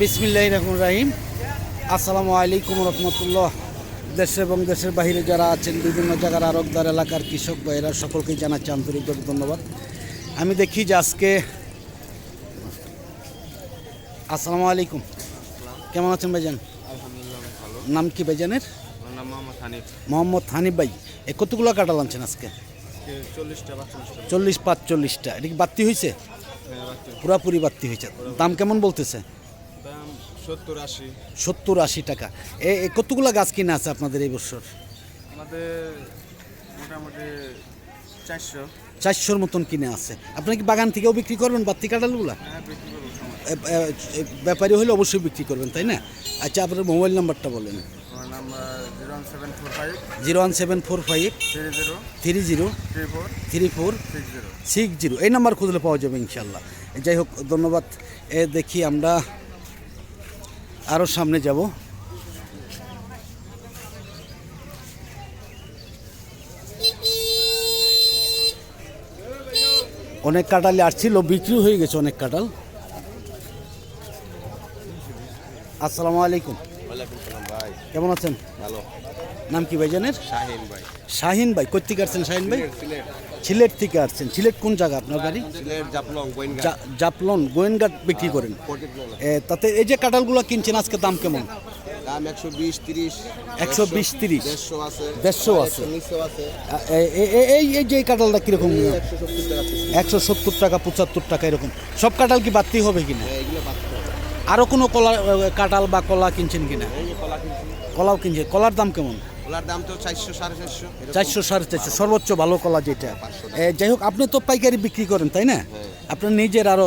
বিসমিল্লাহ রহমান রাহিম। আসসালামু আলাইকুম রহমতুল্লাহ। দেশে এবং দেশের বাইরে যারা আছেন বিভিন্ন জায়গার আরবদার এলাকার কৃষক ভাইয়েরা সকলকেই জানাচ্ছি আন্তরিকভাবে ধন্যবাদ। আমি দেখি যে আজকে আসসালামু আলাইকুম। কেমন আছেন ভাইজান? নাম কি ভাইজানের? মোহাম্মদ হানিফ। ভাই এ কতগুলো কাটাল আনছেন আজকে? চল্লিশ পাঁচচল্লিশটা। এটা কি বাত্তি হয়েছে হ্যাঁ পুরাপুরি বাত্তি হয়েছে দাম কেমন বলতেছে? সত্তর আশি। সত্তর আশি টাকা। এ এ কতগুলো গাছ কিনা আছে আপনাদের এই বছর? আমাদের মোটামুটি চারশো। চারশোর মতন কিনে আছে। আপনি কি বাগান থেকেও বিক্রি করবেন বাত্তি কাঁঠালগুলা? হ্যাঁ ব্যাপারী হলে অবশ্যই বিক্রি করবেন তাই না? আচ্ছা আপনার মোবাইল নাম্বারটা বলেন। Zero one seven four five three zero three four six zero. এই নাম্বার খুঁজলে পাওয়া যাবে ইনশাল্লাহ। যাই হোক ধন্যবাদ। এ দেখি আমরা আরও সামনে যাব। অনেক কাঁঠালি আসছিল বিক্রি হয়ে গেছে অনেক কাঁঠাল। আসসালামু আলাইকুম। ভাই। কেমন আছেন? ভালো। নাম কি ভাই ভাইজানের শাহিন ভাই। শাহিন ভাই কোথেকে আসছেন শাহিন ভাই? সিলেট থেকে আসছেন। সিলেট কোন জায়গা আপনার বাড়ি? জাপলন গোয়েনঘাট। বিক্রি করেন। তাতে এই যে কাঁঠালগুলো কিনছেন আজকে দাম কেমন? দাম একশো বিশ তিরিশ একশো বিশ তিরিশ। দেড়শো আছে। এই এই যে কাঁঠালটা কীরকম? একশো সত্তর টাকা পঁচাত্তর টাকা এরকম। সব কাঁঠাল কি বাড়তি হবে কিনা? হ্যাঁ আরও কোনো কলা কাঁঠাল বা কলা কিনছেন কিনা? কলাও কিনছেন কলার দাম কেমন? কলার দাম তো চারশো সাড়ে চারশো চারশো সাড়ে চারশো সর্বোচ্চ ভালো কলা যেটা। যাই হোক আপনি তো পাইকারি বিক্রি করেন তাই না? আপনার নিজের আরও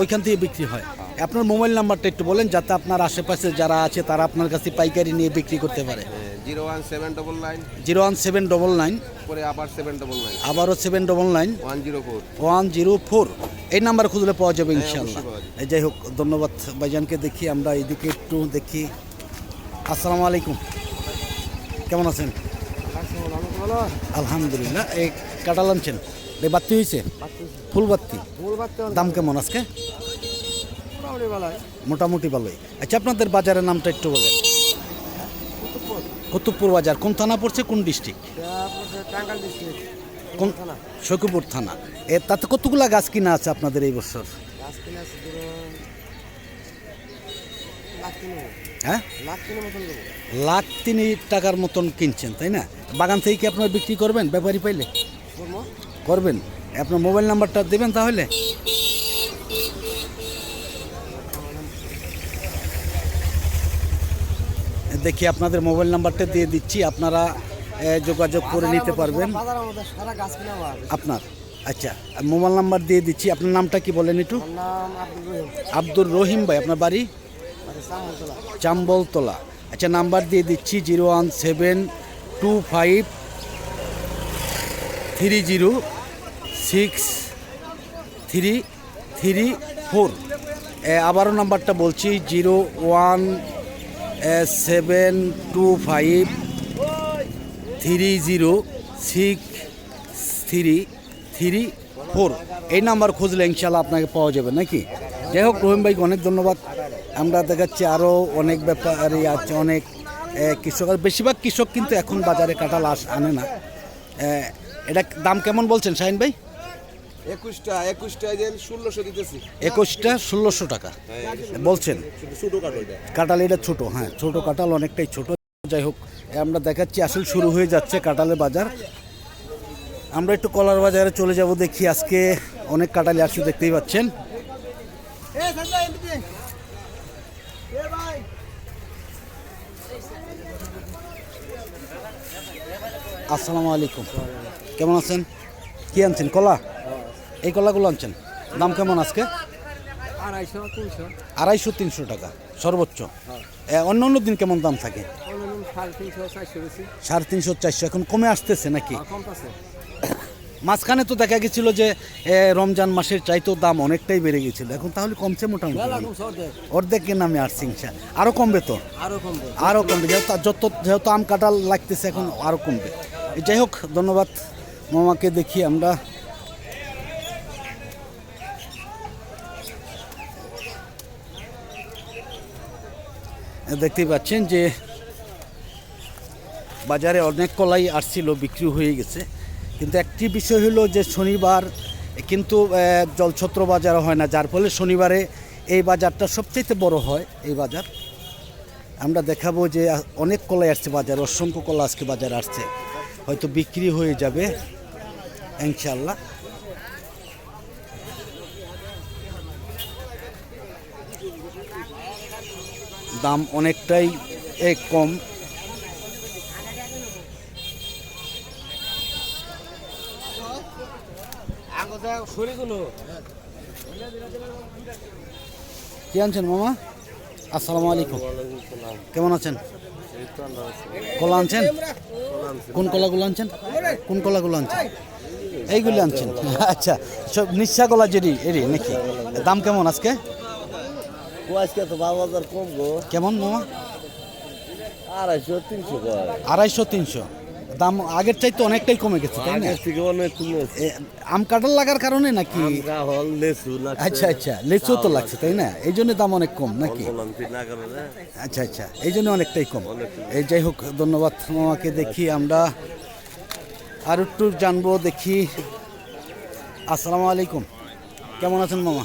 ওইখান থেকে বিক্রি হয়। আপনার মোবাইল নাম্বারটা একটু বলেন যাতে আপনার আশেপাশে যারা আছে তারা আপনার কাছে পাইকারি নিয়ে বিক্রি করতে পারে। Zero one seven double nine. Zero one seven double nine. পরে আবার সেভেন ডবল নাইন। আবারও seven double nine. One zero four. One zero four. এই নাম্বার খুঁজলে পাওয়া যাবে ইনশাল্লাহ এই যাই হোক ধন্যবাদ ভাইজানকে দেখি আমরা এদিকে একটু দেখি। আসসালামু আলাইকুম। কেমন আছেন? আলহামদুলিল্লাহ এই কাটাল আনছেন। এই বাত্তি হয়েছে ফুল বাত্তি দাম কেমন আজকে? মোটামুটি ভালোই। আচ্ছা আপনাদের বাজারের নামটা একটু বলেন। কুতুবপুর বাজার। কোন থানা পড়ছে কোন ডিস্ট্রিক্ট? কোন? শকুপুর থানা। এ তাতে কতগুলা গাছ কিনা আছে আপনাদের এই বছর? হ্যাঁ? লাখ তিন টাকার মতন কিনছেন তাই না? বাগান থেকে কি আপনার বিক্রি করবেন ব্যাপারী পাইলে? করবেন। আপনার মোবাইল নাম্বারটা দেবেন তাহলে? দেখি আপনাদের মোবাইল নাম্বারটা দিয়ে দিচ্ছি আপনারা যোগাযোগ করে নিতে পারবেন। আপনার আচ্ছা মোবাইল নাম্বার দিয়ে দিচ্ছি আপনার নামটা কি বলেন একটু? আব্দুর রহিম ভাই আপনার বাড়ি? চাম্বলতলা। আচ্ছা নাম্বার দিয়ে দিচ্ছি zero one seven two five three zero six three three four. আবারও নাম্বারটা বলছি zero one seven two five three zero six three three four. এই নাম্বার খুঁজলে ইনশাল্লাহ আপনাকে পাওয়া যাবে, নাকি? যাই হোক, রহিম ভাইকে অনেক ধন্যবাদ। আমরা দেখাচ্ছি আরও অনেক ব্যাপারে আছে অনেক কৃষক আর বেশিরভাগ কৃষক কিন্তু এখন বাজারে কাঁঠাল আস আনে না। এটা দাম কেমন বলছেন শাহিন ভাই? একুশটা একুশটা ষোলোশো দিতেছি। একুশটা ষোলোশো টাকা। বলছেন? ছোটো কাঁঠাল এটা। ছোটো হ্যাঁ ছোটো কাঁঠাল অনেকটাই ছোট। যাই হোক আমরা দেখাচ্ছি আসল শুরু হয়ে যাচ্ছে কাঁঠালের বাজার। আমরা একটু কলার বাজারে চলে যাব দেখি আজকে অনেক কাঁঠালি আসছে দেখতেই পাচ্ছেন। আসসালামু আলাইকুম। কেমন আছেন? কি আনছেন? কলা? এই কলাগুলো আনছেন। দাম কেমন আজকে? আড়াইশো তিনশো। টাকা সর্বোচ্চ। অন্য অন্য দিন কেমন দাম থাকে? সাড়ে তিনশো চারশো এখন কমে আসতেছে নাকি? কমতেছে। মাঝখানে তো দেখা গেছিল যে রমজান মাসের চাইতেও দাম অনেকটাই বেড়ে গেছিল এখন তাহলে কমছে মোটামুটি। অর্ধেক। অর্ধেকের নামে আসছে ইনশা আরও কমবে তো? আরও কমবে। আরও কমবে। যেহেতু যত যেহেতু আম কাঁঠাল লাগতেছে এখন আরও কমবে। যাই হোক ধন্যবাদ মামাকে দেখি আমরা। দেখতেই পাচ্ছেন যে বাজারে অনেক কলাই আসছিল বিক্রি হয়ে গেছে। কিন্তু একটি বিষয় হলো যে শনিবার, কিন্তু জলছত্র বাজার হয় না। যার ফলে শনিবারে এই বাজারটা সবচেয়ে বড় হয়, এই বাজার। আমরা দেখাবো যে অনেক কলাই আসছে বাজার, অসংখ্য কলা আজকে বাজার আসছে। হয়তো বিক্রি হয়ে যাবে ইনশাল্লাহ দাম অনেকটাই কম। কি আনছেন মামা? আসসালামু আলাইকুম। কেমন আছেন? কলা আনছেন? কোন কলাগুলো আনছেন? কোন কলাগুলো আনছেন? এইগুলি আনছেন। আচ্ছা সব নিঃশা কলা যেটি এরি নাকি? দাম কেমন আজকে? ও আজকে তো বারো হাজার কম গো। কেমন মামা? আড়াইশো তিনশো আড়াইশো তিনশো। দাম আগের চাইতে অনেকটাই কমে গেছে তাই না? থেকে অনেক কমেছে এ, আম কাঁঠাল লাগার কারণে নাকি? আচ্ছা আচ্ছা লেচু তো লাগছে তাই না? এই জন্য দাম অনেক কম নাকি? আচ্ছা আচ্ছা এই জন্য অনেকটাই কম। এই যাই হোক ধন্যবাদ মামাকে দেখি আমরা আর একটু জানব দেখি। আসসালামু আলাইকুম। কেমন আছেন মামা?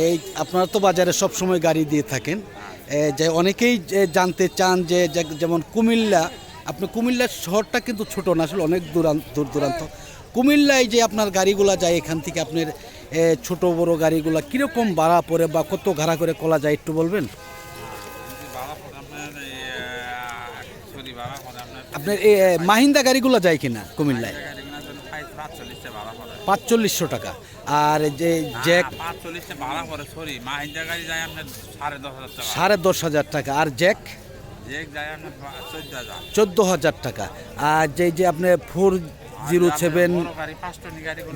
এই আপনারা তো বাজারে সব সময় গাড়ি দিয়ে থাকেন। যে অনেকেই জানতে চান যে- যেমন কুমিল্লা আপনি কুমিল্লা শহরটা কিন্তু ছোট না আসলে অনেক দূরান্ত দূর দূরান্ত। কুমিল্লায় যে আপনার গাড়িগুলা যায় এখান থেকে আপনার ছোট বড় গাড়িগুলা কীরকম ভাড়া পড়ে বা কত ভাড়া করে কলা যায় একটু বলবেন? আপনার এই, মাহিন্দা গাড়িগুলো যায় কিনা কুমিল্লায়? পাঁচচল্লিশশো টাকা। আর যে জ্যাক না, পাঁচচল্লিশটা ভাড়া পড়ে সরি মাহিন্দা গাড়ি যায় আপনার সাড়ে দশ হাজার টাকা। আর জ্যাক? চোদ্দ হাজার। টাকা। আর যে যে আপনার four zero seven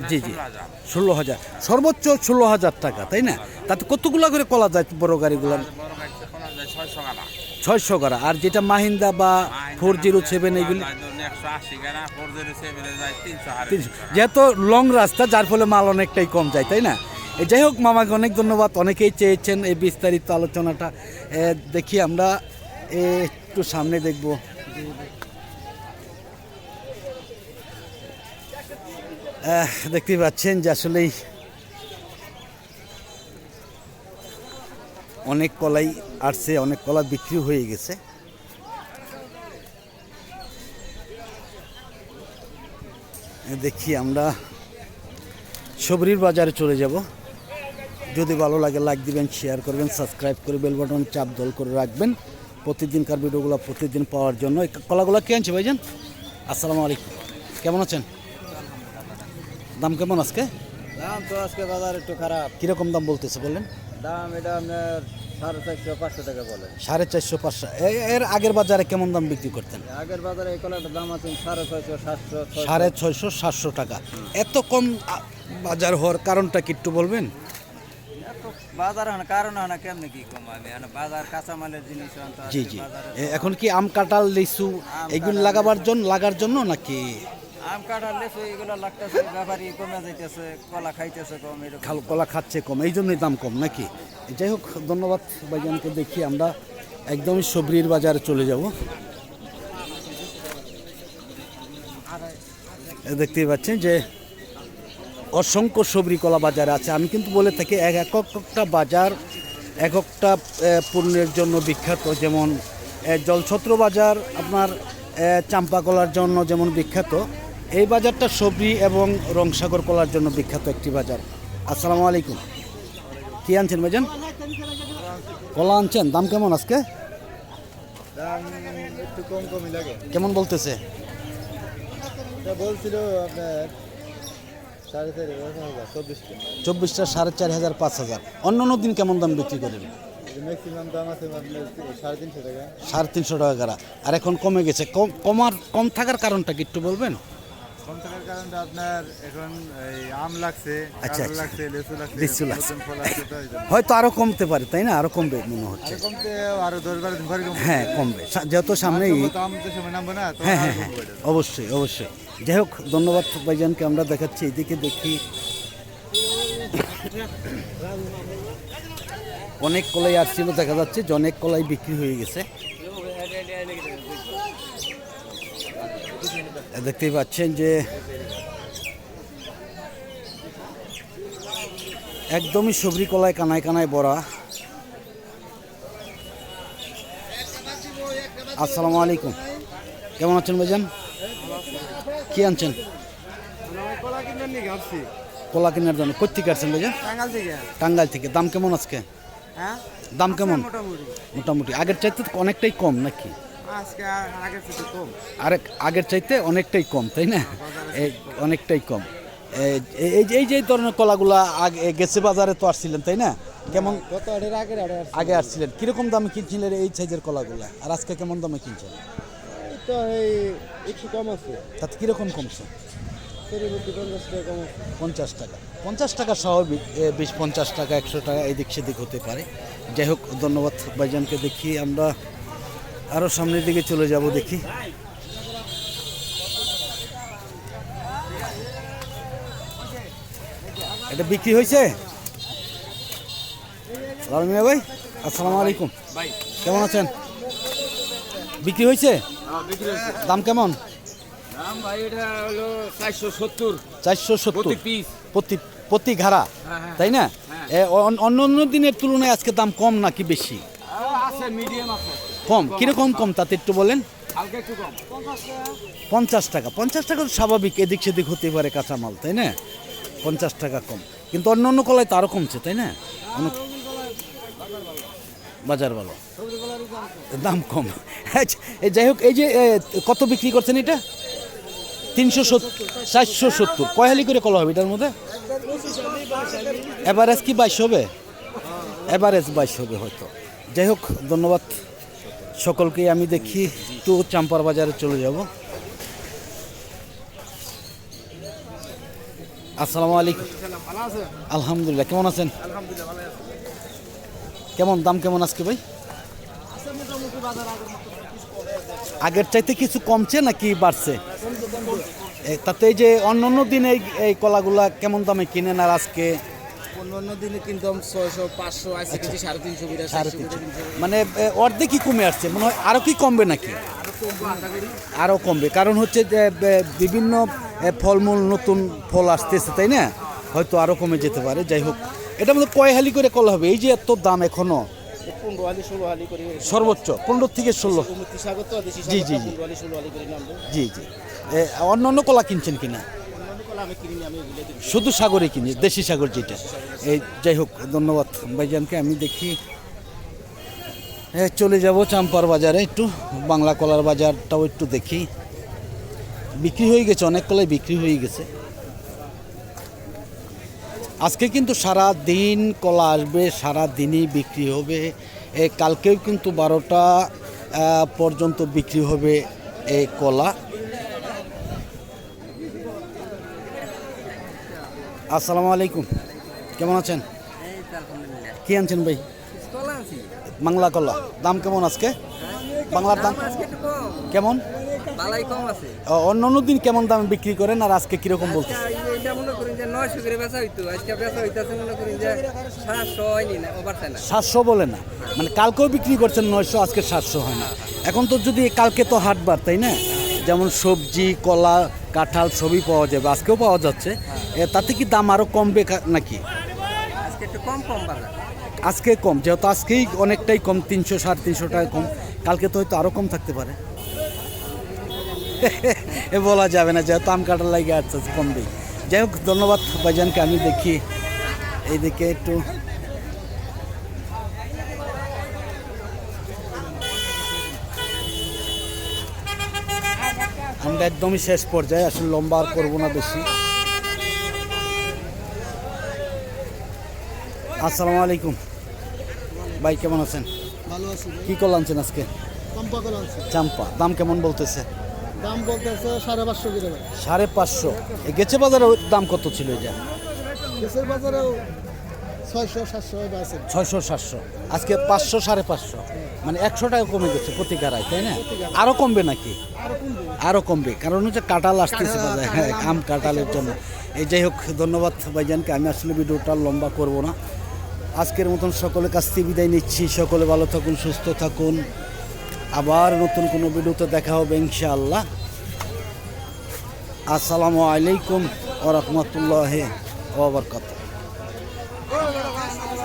G G. ষোলো হাজার। সর্বোচ্চ ষোলো হাজার টাকা তাই না? তাতে কতগুলো করে কলা যায় বড় গাড়িগুলো? ছয়শো করা আর যেটা মাহিন্দা বা ফোর জিরো সেভেন এগুলি। যেহেতু লং রাস্তা যার ফলে মাল অনেকটাই কম যায় তাই না? যাই হোক মামাকে অনেক ধন্যবাদ। অনেকেই চেয়েছেন এই বিস্তারিত আলোচনাটা। দেখি আমরা একটু সামনে দেখব। আহ, দেখতেই পাচ্ছেন যে আসলেই অনেক কলাই আসছে অনেক কলা বিক্রি হয়ে গেছে। দেখি আমরা সবরির বাজারে চলে যাব। যদি ভালো লাগে লাইক দিবেন শেয়ার করবেন সাবস্ক্রাইব করে বেল বাটন চাপ দল করে রাখবেন। প্রতিদিনকার ভিডিওগুলো প্রতিদিন পাওয়ার জন্য। এই কলাগুলো কে আনছে ভাইজান? আসসালামু আলাইকুম। কেমন আছেন? দাম কেমন আজকে? দাম তো আজকে বাজার একটু খারাপ। কীরকম দাম বলতেছে বললেন? দাম এটা আপনার সাড়ে চারশো পাঁচশো টাকা বলে। সাড়ে চারশো পাঁচশো। এর আগের বাজারে কেমন দাম বিক্রি করতেন? আগের বাজারে এই কলাটার দাম আছে সাড়ে ছয়শো সাতশো সাড়ে ছয়শো সাতশো টাকা। এত কম বাজার হওয়ার কারণটা কি একটু বলবেন? বাজার হয় না কারণ হয় না কেমনি কি কমাবে বাজার কাঁচামালের জিনিস জি জি। এখন কি আম কাঁঠাল লিচু এগুলো লাগাবার জন্য লাগার জন্য নাকি? আম কাঁঠাল লেচু এগুলো লাগতেছে ব্যাপারী কমে যাইতেছে কলা খাইতেছে কম এরকম। খাল কলা খাচ্ছে কম এই জন্যই দাম কম নাকি? যাই হোক ধন্যবাদ ভাইজানকে দেখি আমরা একদমই সবরির বাজারে চলে যাব। দেখতেই পাচ্ছেন যে অসংখ্য সবরি কলা বাজারে আছে। আমি কিন্তু বলে থাকি এক এক একটা বাজার এক একটা পণ্যের জন্য বিখ্যাত। যেমন জলছত্র বাজার আপনার এ, চাম্পা কলার জন্য যেমন বিখ্যাত এই বাজারটা সবরি এবং রংসাগর কলার জন্য বিখ্যাত একটি বাজার। আসসালামু আলাইকুম। কি আনছেন ভাইজান? কলা আনছেন? দাম কেমন আজকে? কেমন বলতেছে? বলছিল আপনার চব্বিশটা। সাড়ে চার হাজার পাঁচ হাজার। অন্য অন্য দিন কেমন দাম বিক্রি করেন? ম্যাক্সিমাম দাম আছে আপনার সাড়ে তিনশো টাকা। গাড়া আর এখন কমে গেছে। কম কমার কম থাকার কারণটা কি একটু বলবেন? কম থাকার কারণটা আপনার এখন আম লাগছে আচ্ছা, আচ্ছা। লাগছে লেচু লাগছে লিচু। হয়তো আরও কমতে পারে তাই না? আরও কমবে মনে হচ্ছে। কমতে আরও দশ বারো দিন পরে হ্যাঁ কমবে। যেহেতু সামনে ঈদ তো সময় নামবো না হ্যাঁ হ্যাঁ হ্যাঁ। অবশ্যই অবশ্যই। যাই হোক, ধন্যবাদ ভাইজানকে, আমরা দেখাচ্ছি এদিকে দেখি। অনেক কলাই আসছিল দেখা যাচ্ছে যে অনেক কলাই বিক্রি হয়ে গেছে। দেখতেই পাচ্ছেন যে একদমই সবরি কলায় কানায় কানায় ভরা আসসালামু আলাইকুম। কেমন আছেন ভাইজান? কি আনছেন? কলা কেনার জন্য। কোথেকে আসছেন থেকে টাঙ্গাইল থেকে। দাম কেমন আজকে? হ্যাঁ? দাম কেমন? মোটামুটি। আগের চাইতে অনেকটাই কম নাকি? আজকে আগের চাইতে অনেকটাই কম তাই না? এই অনেকটাই কম। এই- এই যে এই যে এই ধরনের কলাগুলা আগে গেছে বাজারে তো আসছিলেন তাই না? কেমন? কত আগে আসছিলেন। কীরকম দামে কিনছিলেন এই সাইজের কলাগুলা? আর আজকে কেমন দামে কিনছেন? তো এই একটু কম আছে। তাতে কীরকম কমছে? পঞ্চাশ টাকা পঞ্চাশ টাকা। স্বাভাবিক বিশ পঞ্চাশ টাকা একশো টাকা এদিক সেদিক হতে পারে। যাই হোক ধন্যবাদ ভাইজানকে দেখি আমরা আরও সামনের দিকে চলে যাব দেখি। এটা বিক্রি হয়েছে? লালমিয়া ভাই আসসালামু আলাইকুম। ভাই। কেমন আছেন? বিক্রি হয়েছে? দাম কেমন? দাম ভাই এটা হলো চারশো সত্তর। চারশো সত্তর। প্রতি পিস প্রতি প্রতি ঘাড়া হ্যাঁ, তাই না? অন্য অন্য দিনের তুলনায় আজকে দাম কম নাকি বেশি? আছে মিডিয়াম আছে। কম। কীরকম কম তাতে একটু বলেন? হালকা একটু কম। পঞ্চাশ টাকা। পঞ্চাশ টাকা তো স্বাভাবিক এদিক সেদিক হতে পারে কাঁচামাল তাই না? পঞ্চাশ টাকা কম। কিন্তু অন্য অন্য কলায় তো আরও কমছে তাই না? অনেক বাজার ভালো। দাম কম। আচ্ছা, এই যাই হোক এই যে কত বিক্রি করছেন এটা? তিনশো সত্তর চারশো সত্তর। কয়হালি করে কলা হবে এটার মধ্যে? এভারেজ কি বাইশ হবে? এভারেজ বাইশ হবে হয়তো। যাই হোক ধন্যবাদ সকলকে। আমি দেখি একটু চাম্পার বাজারে চলে যাব। আসসালামু আলাইকুম। আলহামদুলিল্লাহ কেমন আছেন? কেমন দাম কেমন আজকে ভাই? আগের চাইতে কিছু কমছে নাকি বাড়ছে? তাতে এই যে অন্য অন্য দিন এই কলাগুলা কেমন দামে কিনেন আর আজকে? অন্য অন্য দিনে কিন্তু ছয়শো পাঁচশো আছে কেজি সাড়ে তিনশো সাড়ে তিনশো। মানে অর্ধেকই কমে আসছে। মনে হয় আরও কি কমবে নাকি? আরও কমবে। কারণ হচ্ছে যে বিভিন্ন ফলমূল নতুন ফল আসতেছে তাই না? হয়তো আরও কমে যেতে পারে। যাই হোক এটা মধ্যে কয় হালি করে কলা হবে? এই যে এত দাম এখনও? সর্বোচ্চ পনেরো থেকে ষোলো। জি, জি, জি। জি জি। অন্য অন্য কলা কিনছেন কিনা? শুধু সাগরে কিনি দেশি সাগর যেটা। এই যাই হোক ধন্যবাদ। ভাইজানকে আমি দেখি। চলে যাব চাম্পার বাজারে একটু। বাংলা কলার বাজারটাও একটু দেখি। বিক্রি হয়ে গেছে অনেক কলাই বিক্রি হয়ে গেছে। আজকে কিন্তু সারা দিন কলা আসবে সারা দিনই বিক্রি হবে। এ কালকেও কিন্তু বারোটা পর্যন্ত বিক্রি হবে এই কলা। আসসালামু আলাইকুম। কেমন আছেন? কি আনছেন ভাই? বাংলা কলা। দাম কেমন আজকে? বাংলার দাম? কেমন? অন্য অন্য দিন কেমন দামে বিক্রি করেন আর আজকে কীরকম যে নয়শো করে বেচা হইতো আজকে বেচা হইতেছে মনে করেন যে সাতশো হয়নি না ওভার না। সাতশো বলে না। মানে কালকেও বিক্রি করছেন নয়শো আজকে সাতশো হয় না। এখন তো যদি কালকে তো হাটবার তাই না? যেমন সবজি কলা কাঁঠাল সবই পাওয়া যাবে আজকেও পাওয়া যাচ্ছে। তাতে কি দাম আরও কমবে নাকি? আজকে একটু কম কম বাজার। আজকে কম যেহেতু আজকেই অনেকটাই কম তিনশো সাড়ে তিনশো টাকা কম। কালকে তো হয়তো আরও কম থাকতে পারে। এ বলা যাবে না যেহেতু আম কাটার লাগে আসছে কমবেই। যাই হোক ধন্যবাদ ভাইজানকে আমি দেখি এইদিকে একটু। আমরা একদমই শেষ পর্যায়ে আসলে লম্বা আর করব না বেশি। আসসালামু আলাইকুম। ভাই কেমন আছেন? ভালো আছি। কি কল আনছেন আজকে? চাম্পা দাম কেমন বলতেছে? দাম বলতেছে সাড়ে পাঁচশো করে সাড়ে পাঁচশো। গেছে বাজারে দাম কত ছিল এটা? দেশের বাজারেও ছয়শো সাতশো আছে। ছয়শো সাতশো। আজকে পাঁচশো সাড়ে পাঁচশো। মানে একশো টাকা কমে গেছে প্রতি গাড়ায় তাই না? আরও কমবে নাকি? আরও কমবে। কারণ হচ্ছে কাঁঠাল আসতেছে বাজারে হ্যাঁ আম কাঁঠালের জন্য। এই যাই হোক ধন্যবাদ ভাইজানকে। আমি আসলে ভিডিওটা লম্বা করব না। আজকের মতন সকলের কাছ থেকে বিদায় নিচ্ছি। সকলে ভালো থাকুন সুস্থ থাকুন। আবার নতুন কোনো ভিডিওতে দেখা হবে ইনশাআল্লাহ। আসসালামু আলাইকুম ওরহমতুল্লাহ ওবরকাত